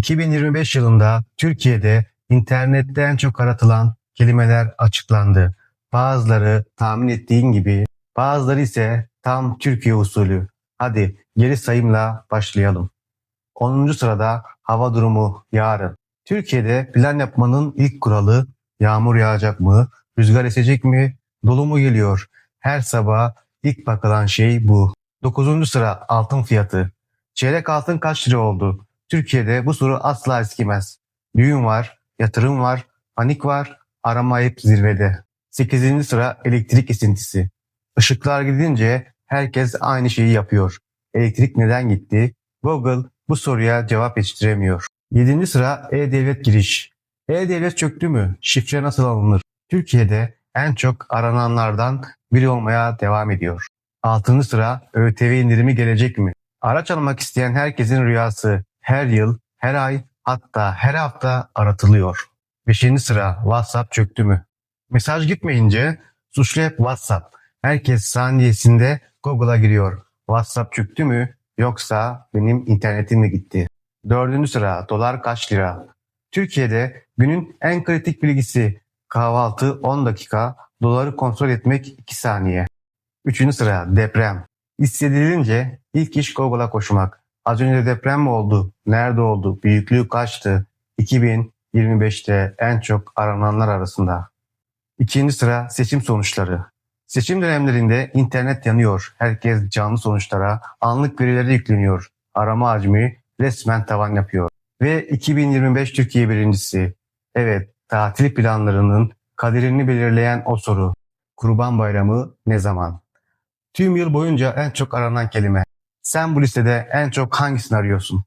2025 yılında Türkiye'de internette en çok aratılan kelimeler açıklandı. Bazıları tahmin ettiğin gibi, bazıları ise tam Türkiye usulü. Hadi geri sayımla başlayalım. 10. sırada hava durumu yarın. Türkiye'de plan yapmanın ilk kuralı yağmur yağacak mı, rüzgar esecek mi, dolu mu geliyor? Her sabah ilk bakılan şey bu. 9. sıra altın fiyatı. Çeyrek altın kaç lira oldu? Türkiye'de bu soru asla eskimez. Düğün var, yatırım var, panik var, arama hep zirvede. 8. sıra elektrik esintisi. Işıklar gidince herkes aynı şeyi yapıyor. Elektrik neden gitti? Google bu soruya cevap yetiştiremiyor. 7. sıra e-devlet giriş. E-devlet çöktü mü? Şifre nasıl alınır? Türkiye'de en çok arananlardan biri olmaya devam ediyor. 6. sıra ÖTV indirimi gelecek mi? Araç almak isteyen herkesin rüyası her yıl, her ay hatta her hafta aratılıyor. 5. sıra WhatsApp çöktü mü? Mesaj gitmeyince suçlu hep WhatsApp. Herkes saniyesinde Google'a giriyor. WhatsApp çöktü mü yoksa benim internetim mi gitti? 4. sıra dolar kaç lira? Türkiye'de günün en kritik bilgisi kahvaltı 10 dakika, doları kontrol etmek 2 saniye. 3. sıra deprem. Hissedilince ilk iş Google'a koşmak. Az önce deprem mi oldu? Nerede oldu? Büyüklüğü kaçtı? 2025'te en çok arananlar arasında. İkinci sıra seçim sonuçları. Seçim dönemlerinde internet yanıyor. Herkes canlı sonuçlara, anlık verilere yükleniyor. Arama hacmi resmen tavan yapıyor. Ve 2025 Türkiye birincisi. Evet, tatil planlarının kaderini belirleyen o soru. Kurban Bayramı ne zaman? Tüm yıl boyunca en çok aranan kelime. Sen bu listede en çok hangisini arıyorsun?